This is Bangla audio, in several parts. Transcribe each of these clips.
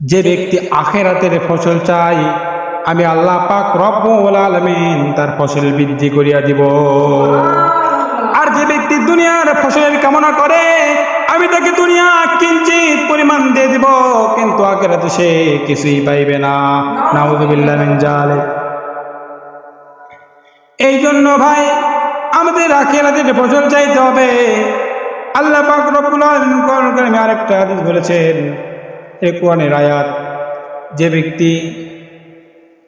যে ব্যক্তি আখেরাতের ফসল চাই, আমি আল্লাহ পাক রব্বুল আলামিন তার ফসল বৃদ্ধি করিয়া দিব। আর যে ব্যক্তি দুনিয়ার ফসলের কামনা করে, আমি তাকে দুনিয়া কিঞ্চিত পরিমাণ দিয়ে দিব, কিন্তু আখেরাতে সে কিছুই পাইবে না। নাউযুবিল্লাহ মিন এই জন্য ভাই, আমাদের আখেরাতের ফসল চাইতে হবে। আল্লাহ পাক রব্বুল আলামিন আরেকটা হাদিস বলেছেন এই কোরআনের আয়াত যে ব্যক্তি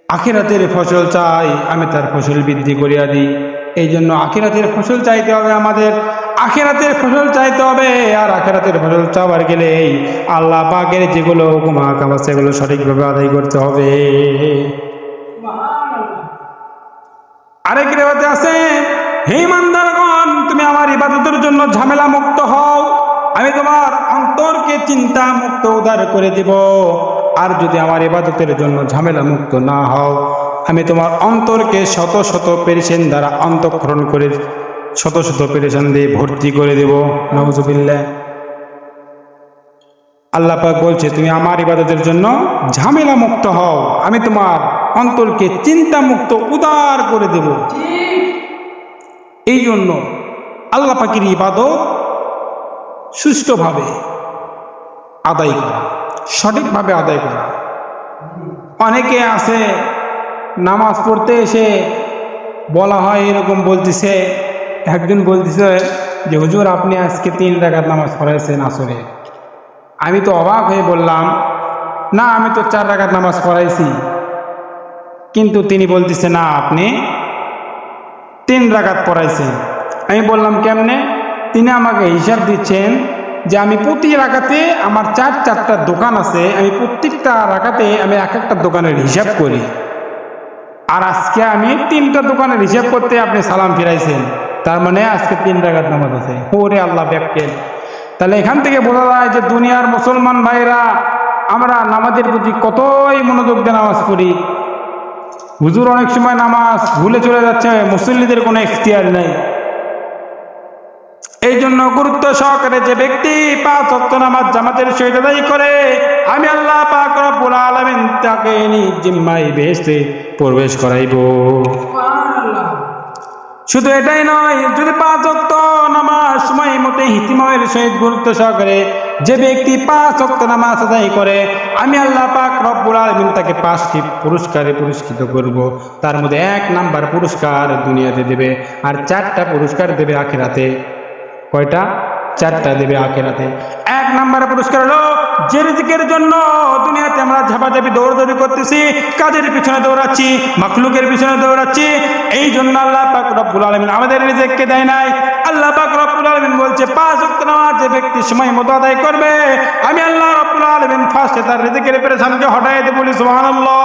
আখেরাতের ফসল চাই আমি তার ফসল বৃদ্ধি করিয়া দিই। এই জন্য আখেরাতের ফসল চাইতে হবে আমাদের, আখেরাতের ফসল চাইতে হবে। আর আখেরাতের ফসল চাওয়ার গেলেই আল্লাহ পাকের যেগুলো হুকুম আছে সেগুলো সঠিকভাবে আদায় করতে হবে। আরেক রেবাতে আছে, হে ইমানদারগণ, তুমি আমার ইবাদতের জন্য ঝামেলা মুক্ত হও। আমি তোমার অন্তরকে চিন্তা মুক্ত উদার করে দিব। আর যদি আমার ইবাদতের জন্য ঝামেলা মুক্ত না হও, আমি তোমার অন্তরকে শত শত পেরেশান দ্বারা অন্তঃক্ষরণ করে, শত শত পেরেশান দিয়ে ভর্তি করে দেব। নজুবিল্লা আল্লাহ পাক বলছে, তুমি আমার ইবাদতের জন্য ঝামেলা মুক্ত হও। আমি তোমার অন্তরকে চিন্তা মুক্ত উদার করে দেব। এই জন্য আল্লাহ পাকের ইবাদত সুষ্ঠুভাবে আদায় করা, সঠিকভাবে আদায় করা। অনেকে আছে, নামাজ পড়তে এসে বলা হয় এরকম বলতেছে, একজন বলতেছে যে, হুজুর, আপনি আজকে তিন রাকাত নামাজ পড়াইছেন আসরে। আমি তো অবাক হয়ে বললাম, না, আমি তো চার রাকাত নামাজ পড়াইছি। কিন্তু তিনি বলতেছে, না, আপনি তিন রাকাত পড়াইছেন। আমি বললাম, কেমনে? তিনি আমাকে হিসাব দিচ্ছেন যে আমি প্রতি রাখাতে আমার চার চারটা দোকান আছে, আমি প্রত্যেকটা রাখাতে আমি এক একটা দোকানের হিসাব করি। আর আজকে আমি তিনটা দোকানের হিসাব করতে আপনি সালাম ফিরাইছেন। তার মানে আজকে তিন রাখাত নামাজ আছে। ওরে আল্লাহ ব্যাপকেন তাহলে এখান থেকে বোঝা যায় যে দুনিয়ার মুসলমান ভাইরা আমরা নামাজের প্রতি কতই মনোযোগ দিয়ে নামাজ পড়ি। হুজুর অনেক সময় নামাজ ভুলে চলে যাচ্ছে, মুসল্লিদের কোনো এখতিয়ার নেই। এই জন্য গুরুত্ব সহকারে যে ব্যক্তি পাঁচ নামাজ জামাতের সহিত করে, আমি আল্লাহ পাক রব্বুল আলামিন তাকে জিম্মাই বেহেশতে প্রবেশ করাইব। শুধু এটাই নয়, যদি পাঁচ অক্ত নামাজ সময় মতে হিতিময়ের সহিত গুরুত্ব সহকারে যে ব্যক্তি পাঁচ অক্ত নামাজ আদায় করে, আমি আল্লাহ পাক রব্বুল আলমিন তাকে পাঁচটি পুরস্কারে পুরস্কৃত করব। তার মধ্যে এক নাম্বার পুরস্কার দুনিয়াতে দেবে আর চারটা পুরস্কার দেবে আখেরাতে। কয়টা? চারটা দেবে আখেরাতে। এক নাম্বার পুরস্কার হলো যে রিজিকের জন্য। দুনিয়াতে আমরা ঝাপাঝাপি দৌড়দৌড়ি করতেছি, কাজের পিছনে দৌড়াচ্ছি, মাখলুকের পিছনে দৌড়াচ্ছি। এই জন্য আল্লাহ পাক রব্বুল আলমিন আমাদের রিজিককে দেয় নাই। আল্লাহ পাক রব্বুল আলমিন বলছে, পাঁচ উক্ত নামাজ যে ব্যক্তি সময় মতো আদায় করবে, আমি আল্লাহ রব্বুল আলমিন ফার্স্টে তার রিজিকের পেরেশানকে হটাই দেবো বলি, সুবহানাল্লাহ।